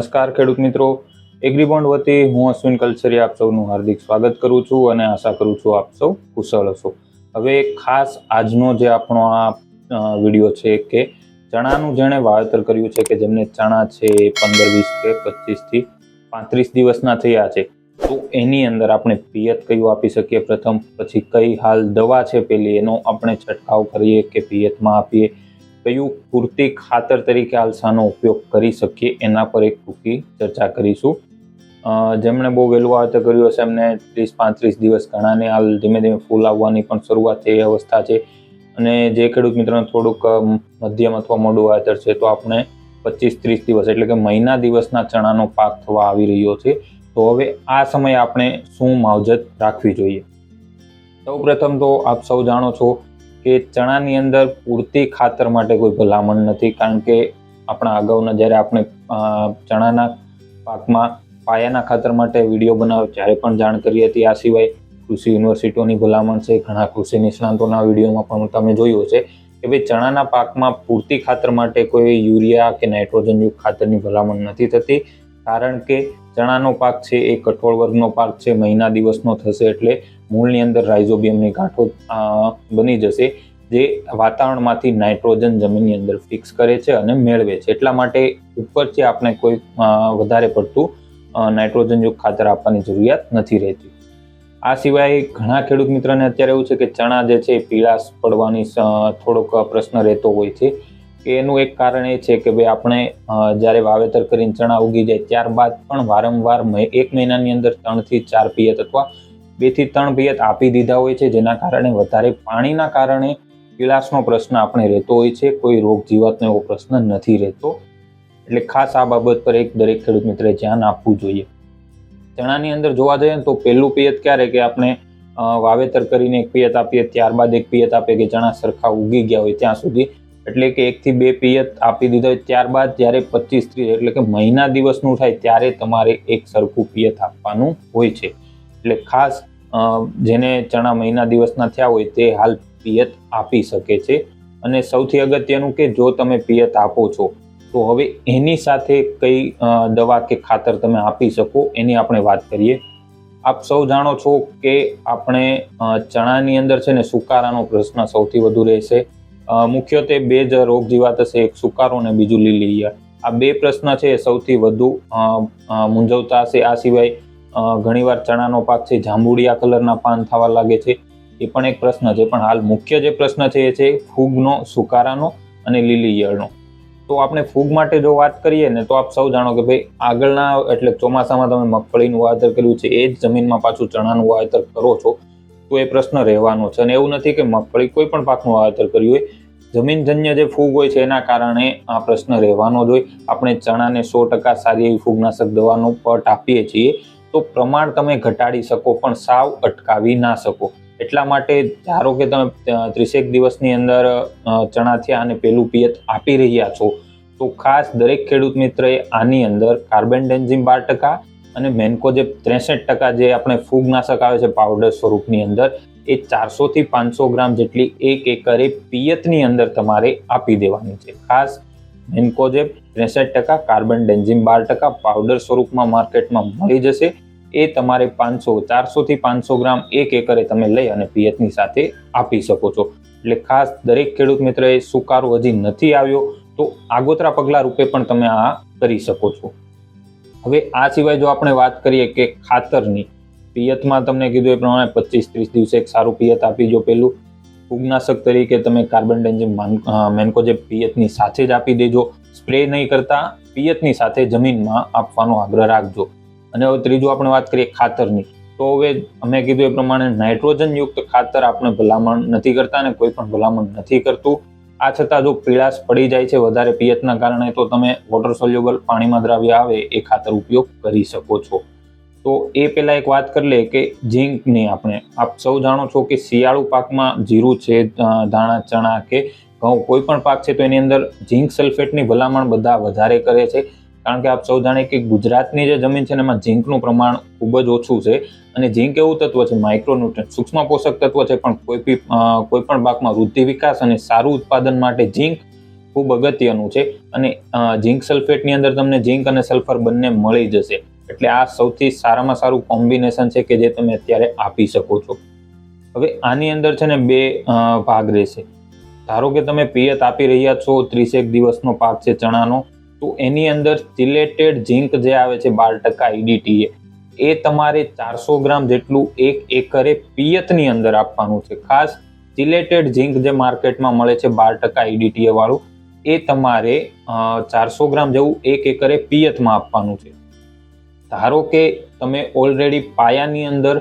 નમસ્કાર ખેડૂત મિત્રો. એગ્રીબોન્ડ વતી હું અશ્વિન કલ્સરી આપ સૌનું હાર્દિક સ્વાગત કરું છું અને આશા કરું છું આપ સૌ કુશળ હશો. હવે ખાસ આજનો જે આપણો આ વીડિયો છે કે ચણાનું જેણે વાવેતર કર્યું છે કે જેમને ચણા છે એ પંદર, વીસ કે પચીસથી પાંત્રીસ દિવસના થયા છે, તો એની અંદર આપણે પિયત કયું આપી શકીએ? પ્રથમ, પછી કઈ હાલ દવા છે પેલી? એનો આપણે છંટકાવ કરીએ કે પિયતમાં આપીએ? કયું પૂરતી ખાતર તરીકે આલસાનો ઉપયોગ કરી શકીએ એના પર એક ટૂંકી ચર્ચા કરીશું. જેમણે બહુ વહેલું વાવેતર કર્યું હશે, એમને ત્રીસ પાંત્રીસ દિવસ ઘણાને હાલ ધીમે ધીમે ફૂલ આવવાની પણ શરૂઆત થઈ અવસ્થા છે. અને જે ખેડૂત મિત્રોને થોડુંક મધ્યમ અથવા મોડું વાવેતર છે, તો આપણે પચીસ ત્રીસ દિવસ એટલે કે મહિના દિવસના ચણાનો પાક થવા આવી રહ્યો છે. તો હવે આ સમયે આપણે શું માવજત રાખવી જોઈએ? સૌ પ્રથમ તો આપ સૌ જાણો છો કે ચણાની અંદર પૂરતી ખાતર માટે કોઈ ભલામણ નથી, કારણ કે આપણા અગાઉના જ્યારે આપણે ચણાના પાકમાં પાયાના ખાતર માટે વીડિયો બનાવ જ્યારે પણ જાણ કરી હતી. આ સિવાય કૃષિ યુનિવર્સિટીઓની ભલામણ છે, ઘણા કૃષિ નિષ્ણાંતોના વિડીયોમાં પણ તમે જોયું છે કે ભાઈ ચણાના પાકમાં પૂરતી ખાતર માટે કોઈ યુરિયા કે નાઇટ્રોજનયુક્ત ખાતરની ભલામણ નથી થતી, કારણ કે ચણાનો પાક છે, એ કઠોળ વર્ગનો પાક છે, મહિના દિવસનો થશે એટલે મૂળની અંદર રાઇઝોબિયમની ગાંઠો બની જશે, જે વાતાવરણમાંથી નાઇટ્રોજન જમીનની અંદર ફિક્સ કરે છે અને મેળવે છે. એટલા માટે ઉપરથી આપણે કોઈ વધારે પડતું નાઇટ્રોજનયુક્ત ખાતર આપવાની જરૂરિયાત નથી રહેતી. આ સિવાય ઘણા ખેડૂત મિત્રોને અત્યારે એવું છે કે ચણા જે છે પીળાશ પડવાની થોડોક પ્રશ્ન રહેતો હોય છે. એનું એક કારણ એ છે કે ભાઈ આપણે જ્યારે વાવેતર કરીને ચણા ઉગી જાય ત્યારબાદ પણ વારંવાર એક મહિનાની અંદર ત્રણથી ચાર પિયત અથવા બેથી ત્રણ પિયત આપી દીધા હોય છે, જેના કારણે વધારે પાણીના કારણે પીળાશનો પ્રશ્ન આપણે રહેતો હોય છે. કોઈ રોગ જીવાતનો એવો પ્રશ્ન નથી રહેતો. એટલે ખાસ આ બાબત પર એક દરેક ખેડૂત મિત્રે ધ્યાન આપવું જોઈએ. ચણાની અંદર જોવા જઈએ તો પહેલું પિયત ક્યારે કે આપણે વાવેતર કરીને એક પિયત આપીએ, ત્યારબાદ એક પિયત આપીએ કે ચણા સરખા ઉગી ગયા હોય ત્યાં સુધી. એટલે કે એકથી બે પિયત આપી દીધા હોય, ત્યારબાદ જ્યારે પચીસ ત્રીસ એટલે કે મહિના દિવસનું થાય ત્યારે તમારે એક સરખું પિયત આપવાનું હોય છે. એટલે ખાસ જેને ચણા મહિના દિવસના થયા હોય તે હાલ પિયત આપી શકે છે. અને સૌથી અગત્યનું કે જો તમે પિયત આપો છો, તો હવે એની સાથે કઈ દવા કે ખાતર તમે આપી શકો એની આપણે વાત કરીએ. આપ સૌ જાણો છો કે આપણે ચણાની અંદર છે ને સુકારાનો પ્રશ્ન સૌથી વધુ રહેશે. મુખ્યત્વે બે જ રોગ જીવાત હશે, એક સુકારો અને બીજું લીલી ઈયળ આ બે પ્રશ્ન છે સૌથી વધુ મૂંઝવતા હશે. આ સિવાય ઘણીવાર ચણાનો પાક છે, જાંબુડિયા કલરના પાન થવા લાગે છે. એ પણ એક પ્રશ્ન છે, પણ હાલ મુખ્ય જે પ્રશ્ન છે એ છે ફૂગનો, સુકારાનો અને લીલી ઈયળનો. તો આપણે ફૂગ માટે જો વાત કરીએ ને, તો આપ સૌ જાણો કે ભાઈ આગળના, એટલે ચોમાસામાં તમે મગફળીનું વાવેતર કર્યું છે, એ જ જમીનમાં પાછું ચણાનું વાવેતર કરો છો, તો એ પ્રશ્ન રહેવાનો છે. અને એવું નથી કે મગફળી કોઈ પણ પાકનું વાવેતર કર્યું હોય. જમીનજન્ય જે ફૂગ હોય છે, એના કારણે આ પ્રશ્ન રહેવાનો જ હોય. આપણે ચણાને સો ટકા સારી એવી ફૂગનાશક દવાનો પટ આપીએ છીએ. તો પ્રમાણ તમે ઘટાડી શકો, પણ સાવ અટકાવી ના શકો. એટલા માટે ધારો કે તમે ત્રીસેક દિવસની અંદર ચણા થયા અને પેલું પિયત આપી રહ્યા છો, તો ખાસ દરેક ખેડૂત મિત્રએ આની અંદર કાર્બન ડેન્ઝિમ બાર ટકા અને મેન્કો જે ત્રેસઠ ટકા જે આપણે ફૂગનાશક આવે છે પાવડર સ્વરૂપની અંદર, એ ચારસોથી પાંચસો ગ્રામ જેટલી એક એકરે પિયતની અંદર તમારે આપી દેવાની છે. ખાસ મેન્કોજેબ ત્રેસઠ ટકા કાર્બન ડેન્ઝિમ બાર ટકા પાવડર સ્વરૂપમાં માર્કેટમાં મળી જશે. એ તમારે પાંચસો ચારસોથી પાંચસો ગ્રામ એક એકરે તમે લઈ અને પિયતની સાથે આપી શકો છો. એટલે ખાસ દરેક ખેડૂત મિત્રએ સુકારો હજી નથી આવ્યો, તો આગોતરા પગલા રૂપે પણ તમે આ કરી શકો છો. હવે આ સિવાય જો આપણે વાત કરીએ કે ખાતરની, પિયતમાં તમને કીધું એ પ્રમાણે પચીસ ત્રીસ દિવસે એક સારું પિયત આપી જો પેલું. ફૂગનાશક તરીકે તમે કાર્બન ડેન્જિમ મેન્કો જે પિયતની સાથે જ આપી દેજો. સ્પ્રે નહીં કરતા, પિયતની સાથે જમીનમાં આપવાનો આગ્રહ રાખજો. અને હવે ત્રીજું આપણે વાત કરીએ ખાતરની. તો હવે અમે કીધું એ પ્રમાણે નાઇટ્રોજનયુક્ત ખાતર આપણે ભલામણ નથી કરતા અને કોઈ પણ ભલામણ નથી કરતું. આ છતાં જો પીળાશ પડી જાય છે વધારે પિયતના કારણે તો તમે વોટર સોલ્યુબલ પાણીમાં દ્રાવ્ય આવે એ ખાતર ઉપયોગ કરી શકો છો. તો એ પહેલાં એક વાત કરી લે કે ઝીંકની આપણે, આપ સૌ જાણો છો કે શિયાળુ પાકમાં જીરું છે ધાણા, ચણા કે ઘઉં, કોઈ પણ પાક છે તો એની અંદર ઝીંક સલ્ફેટની ભલામણ બધા વધારે કરે છે. કારણ કે આપ સૌ જાણે કે ગુજરાતની જે જમીન છે એમાં ઝીંકનું પ્રમાણ ખૂબ જ ઓછું છે અને ઝીંક એવું તત્વ છે માઇક્રોન્યુટ્રન્ટ સૂક્ષ્મ પોષક તત્વ છે, પણ કોઈ બી કોઈ પણ પાકમાં વૃદ્ધિ વિકાસ અને સારું ઉત્પાદન માટે ઝીંક ખૂબ અગત્યનું છે અને ઝીંક સલ્ફેટની અંદર તમને ઝીંક અને સલ્ફર બંને મળી જશે. એટલે આ સૌથી સારામાં સારું કોમ્બિનેશન છે કે જે તમે અત્યારે આપી શકો છો. હવે આની અંદર છે ને બે ભાગ રહેશે. ધારો કે તમે પિયત આપી રહ્યા છો, ત્રીસેક દિવસનો પાક છે ચણાનો, તો એની અંદર ચિલેટેડ ઝીંક જે આવે છે બાર ટકા ઈડીટીએ એ તમારે ચારસો ગ્રામ જેટલું એક એકરે પિયતની અંદર આપવાનું છે. ખાસ ચિલેટેડ ઝીંક જે માર્કેટમાં મળે છે બાર ટકા ઈડીટીએ વાળું, એ તમારે ચારસો ગ્રામ જેવું એક એકરે પિયતમાં આપવાનું છે. ધારો કે તમે ઓલરેડી પાયાની અંદર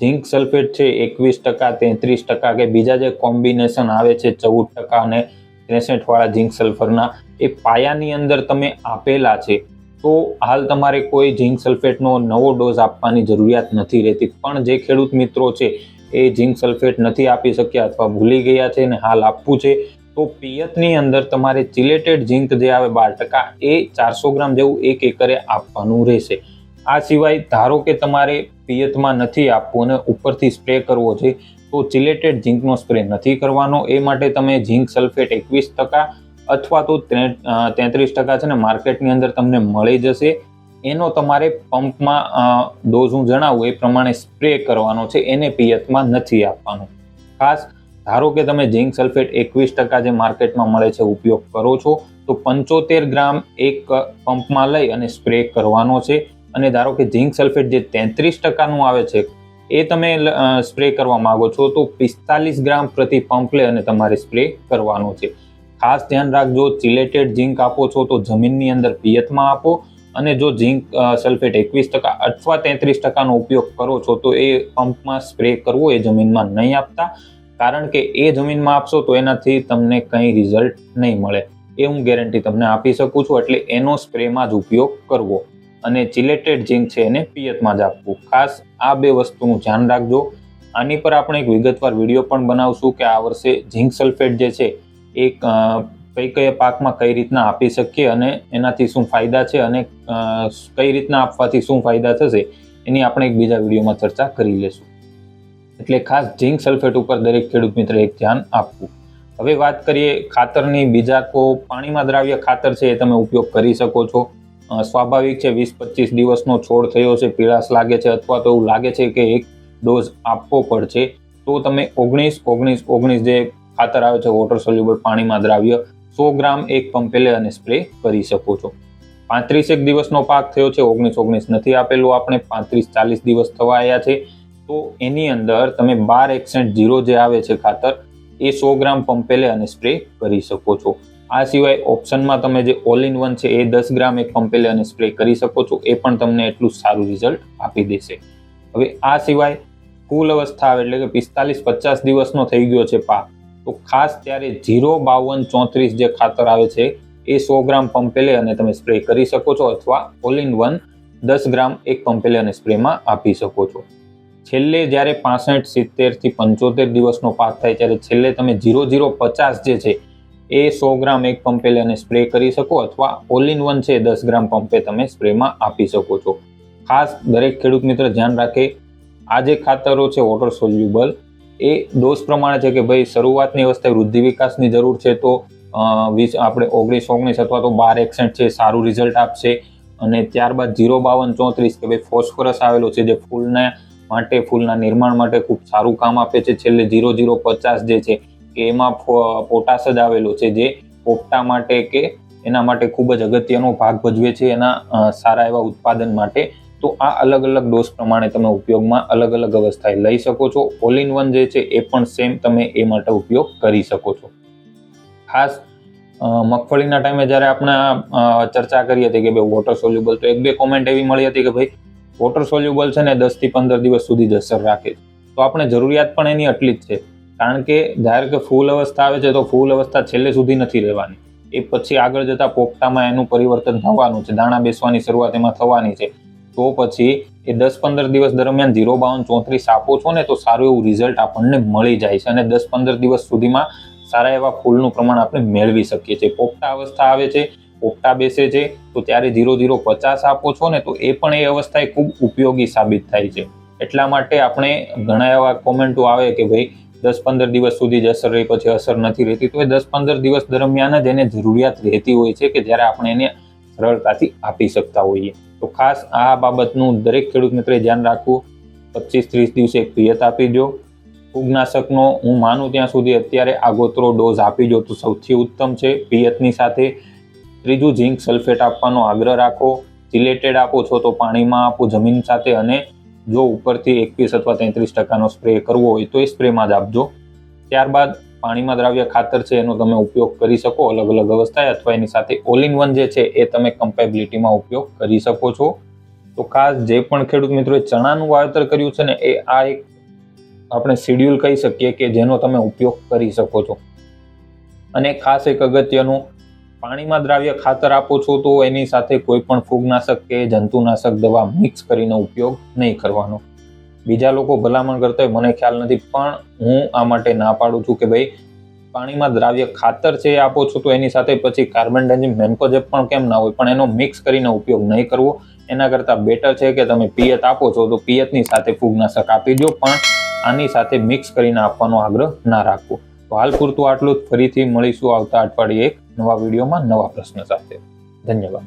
ઝિંક સલ્ફેટ છે એકવીસ ટકા, તેત્રીસ ટકા કે બીજા જે કોમ્બિનેશન આવે છે ચૌદ ટકા અને ત્રેસઠવાળા ઝિંક સલ્ફરના એ પાયાની અંદર તમે આપેલા છે, તો હાલ તમારે કોઈ ઝિંક સલ્ફેટનો નવો ડોઝ આપવાની જરૂરિયાત નથી રહેતી. પણ જે ખેડૂત મિત્રો છે, એ ઝિંક સલ્ફેટ નથી આપી શક્યા અથવા ભૂલી ગયા છે અને હાલ આપવું છે, તો પિયતની અંદર તમારે ચિલેટેડ ઝિંક જે આવે બાર ટકા, એ ચારસો ગ્રામ જેવું એક એકરે આપવાનું રહેશે. આ સિવાય ધારો કે તમારે પિયતમાં નથી આપવું અને ઉપરથી સ્પ્રે કરવો છે, તો ચિલેટેડ ઝીંકનો સ્પ્રે નથી કરવાનો. એ માટે તમે ઝીંક સલ્ફેટ એકવીસ ટકા અથવા તો તેત્રીસ ટકા છે ને માર્કેટની અંદર તમને મળી જશે. એનો તમારે પંપમાં ડોઝ હું જણાવું, એ પ્રમાણે સ્પ્રે કરવાનો છે, એને પિયતમાં નથી આપવાનો. ખાસ ધારો કે તમે ઝીંક સલ્ફેટ એકવીસ ટકા જે માર્કેટમાં મળે છે, ઉપયોગ કરો છો, તો પંચોતેર ગ્રામ એક પંપમાં લઈ અને સ્પ્રે કરવાનો છે. અને ધારો કે ઝિંક સલ્ફેટ જે તેત્રીસ ટકાનું આવે છે, એ તમે સ્પ્રે કરવા માંગો છો, તો પિસ્તાલીસ ગ્રામ પ્રતિ પંપ લઈ અને તમારે સ્પ્રે કરવાનો છે. ખાસ ધ્યાન રાખજો ચિલેટેડ ઝિંક આપો છો તો જમીનની અંદર પિયતમાં આપો અને જો ઝિંક સલ્ફેટ એકવીસ ટકા અથવા તેત્રીસ ટકાનો ઉપયોગ કરો છો, તો એ પંપમાં સ્પ્રે કરવો એ જમીનમાં નહીં આપતા. કારણ કે એ જમીનમાં આપશો તો એનાથી તમને કંઈ રિઝલ્ટ નહીં મળે. એ હું ગેરંટી તમને આપી શકું છું, એટલે એનો સ્પ્રેમાં જ ઉપયોગ કરવો. અને ચિલેટેડ જિંક છે એને પિયતમાં જ આપવું. ખાસ આ બે વસ્તુનું ધ્યાન રાખજો. આની પર આપણે એક વિગતવાર વીડિયો પણ બનાવશું કે આ વર્ષે ઝીંક સલ્ફેટ જે છે એ કઈ કઈ પાકમાં કઈ રીતના આપી શકીએ અને એનાથી શું ફાયદા છે અને કઈ રીતના આપવાથી શું ફાયદા થશે, એની આપણે એક બીજા વિડીયોમાં ચર્ચા કરી લેશું. એટલે ખાસ ઝીંક સલ્ફેટ ઉપર દરેક ખેડૂત મિત્ર એક ધ્યાન આપવું. હવે વાત કરીએ ખાતરની. બીજા કો પાણીમાં દ્રાવ્ય ખાતર છે એ તમે ઉપયોગ કરી શકો છો. સ્વાભાવિક છે, વીસ પચીસ દિવસનો છોડ થયો છે, પીળાશ લાગે છે અથવા તો એવું લાગે છે કે એક ડોઝ આપવો પડશે, તો તમે ઓગણીસ ઓગણીસ ઓગણીસ જે ખાતર આવે છે વોટર સોલ્યુબલ પાણીમાં દ્રાવ્ય, સો ગ્રામ એક પંપેલે અને સ્પ્રે કરી શકો છો. પાંત્રીસેક દિવસનો પાક થયો છે, ઓગણીસ ઓગણીસ નથી આપેલું આપણે, પાંત્રીસ, ચાલીસ દિવસ થવા આવ્યા છે, તો એની અંદર તમે બાર એકસેન્ટ જીરો જે આવે છે ખાતર, એ સો ગ્રામ પંપેલે અને સ્પ્રે કરી શકો છો. આ સિવાય ઓપ્શનમાં તમે જે ઓલ ઇન વન છે એ દસ ગ્રામ એક પંપેલે અને સ્પ્રે કરી શકો છો, એ પણ તમને એટલું સારું રિઝલ્ટ આપી દેશે. હવે આ સિવાય ફૂલ અવસ્થા આવે એટલે કે પિસ્તાલીસ પચાસ દિવસનો થઈ ગયો છે પાક. તો ખાસ ત્યારે જીરો બાવન ચોત્રીસ જે ખાતર આવે છે, એ સો ગ્રામ પંપેલે અને તમે સ્પ્રે કરી શકો છો અથવા ઓલ ઇન વન દસ ગ્રામ એક પંપેલે અને સ્પ્રેમાં આપી શકો છો. છેલ્લે જ્યારે પાસઠ સિત્તેરથી પંચોતેર દિવસનો પાક થાય, ત્યારે છેલ્લે તમે ઝીરો ઝીરો પચાસ જે છે એ સો ગ્રામ એક પંપે લઈને સ્પ્રે કરી શકો અથવા ઓલ ઇન વન છે દસ ગ્રામ પંપે તમે સ્પ્રેમાં આપી શકો છો. ખાસ દરેક ખેડૂત મિત્ર ધ્યાન રાખે, આ જે ખાતરો છે વોટર સોલ્યુબલ એ ડોઝ પ્રમાણે છે કે ભાઈ શરૂઆતની અવસ્થાએ વૃદ્ધિ વિકાસની જરૂર છે તો વીસ, આપણે ઓગણીસ ઓગણીસ અથવા તો બાર એકસઠ છે સારું રિઝલ્ટ આપશે. અને ત્યારબાદ જીરો બાવન ચોત્રીસ કે ભાઈ ફોસ્ફરસ આવેલો છે જે ફૂલના માટે, ફૂલના નિર્માણ માટે ખૂબ સારું કામ આપે છે. છેલ્લે ઝીરો જીરો પચાસ જે છે કે એમાં પોટાશ જ આવેલો છે જે પોપટા માટે કે એના માટે ખૂબ જ અગત્યનો ભાગ ભજવે છે એના સારા એવા ઉત્પાદન માટે. તો આ અલગ અલગ ડોઝ પ્રમાણે તમે ઉપયોગમાં અલગ અલગ અવસ્થાએ લઈ શકો છો. ઓલ ઇન વન જે છે એ પણ સેમ તમે એ માટે ઉપયોગ કરી શકો છો. ખાસ મગફળીના ટાઈમે જ્યારે આપણે ચર્ચા કરી હતી કે ભાઈ વોટર સોલ્યુબલ તો એક બે કોમેન્ટ એવી મળી હતી કે ભાઈ વોટર સોલ્યુબલ છે ને દસથી પંદર દિવસ સુધી જ અસર રાખે તો આપણે જરૂરિયાત પણ એની આટલી જ છે. કારણ કે ધારો કે ફૂલ અવસ્થા આવે છે તો ફૂલ અવસ્થા છેલ્લે સુધી નથી રહેવાની. એ પછી આગળ જતા પોપટામાં એનું પરિવર્તન થવાનું છે. દાણા બેસવાની શરૂઆત એમાં થવાની છે. તો પછી એ દસ પંદર દિવસ દરમિયાન ઝીરો બાવન ચોત્રીસ આપો છો ને તો સારું એવું રિઝલ્ટ આપણને મળી જાય છે અને દસ પંદર દિવસ સુધીમાં સારા એવા ફૂલનું પ્રમાણ આપણે મેળવી શકીએ છીએ. પોપટા અવસ્થા આવે છે, પોપટા બેસે છે, તો ત્યારે ઝીરો ઝીરો પચાસ આપો છો ને તો એ પણ એ અવસ્થાએ ખૂબ ઉપયોગી સાબિત થાય છે. એટલા માટે આપણે ઘણા એવા કોમેન્ટો આવે કે ભાઈ દસ પંદર દિવસ સુધી જ અસર રહી, પછી અસર નથી રહેતી. તો એ દસ પંદર દિવસ દરમિયાન જ એને જરૂરિયાત રહેતી હોય છે કે જ્યારે આપણે એને સરળતાથી આપી શકતા હોઈએ. તો ખાસ આ બાબતનું દરેક ખેડૂત મિત્રે ધ્યાન રાખવું. પચીસ ત્રીસ દિવસે એક પિયત આપી દો. ફૂગનાશકનો હું માનું ત્યાં સુધી અત્યારે આગોતરો ડોઝ આપી દો તો સૌથી ઉત્તમ છે. પિયતની સાથે ત્રીજું ઝીંક સલ્ફેટ આપવાનો આગ્રહ રાખો. સિલેટેડ આપો છો તો પાણીમાં આપો, જમીન સાથે અને જો ઉપરથી એકવીસ અથવા તેત્રીસ ટકાનો સ્પ્રે કરવો હોય તો એ સ્પ્રેમાં જ આપજો. ત્યારબાદ પાણીમાં દ્રાવ્ય ખાતર છે એનો તમે ઉપયોગ કરી શકો અલગ અલગ અવસ્થાએ અથવા એની સાથે ઓલ ઇન વન જે છે એ તમે કમ્પેબિલિટીમાં ઉપયોગ કરી શકો છો. તો ખાસ જે પણ ખેડૂત મિત્રોએ ચણાનું વાવેતર કર્યું છે ને એ આ એક આપણે શેડ્યુલ કહી શકીએ કે જેનો તમે ઉપયોગ કરી શકો છો. અને ખાસ એક અગત્યનું પાણીમાં દ્રાવ્ય ખાતર આપો છો તો એની સાથે કોઈ પણ ફૂગનાશક કે જંતુનાશક દવા મિક્સ કરીને ઉપયોગ નહીં કરવાનો. બીજા લોકો ભલામણ કરતા હોય, મને ખ્યાલ નથી, પણ હું આ માટે ના પાડું છું કે ભાઈ, પાણીમાં દ્રાવ્ય ખાતર છે એ આપો છો તો એની સાથે પછી કાર્બન ડાયઝિમ મેન્કોજેબ પણ કેમ ના હોય? પણ એનો મિક્સ કરીને ઉપયોગ નહીં કરવો. એના કરતાં બેટર છે કે તમે પિયત આપો છો તો પિયતની સાથે ફૂગનાશક આપી દો, પણ આની સાથે મિક્સ કરીને આપવાનો આગ્રહ ના રાખવો તો હાલ પૂરતું આટલું જ. ફરીથી મળીશું આવતા અઠવાડિયે એક નવા વિડીયોમાં નવા પ્રશ્ન સાથે. ધન્યવાદ.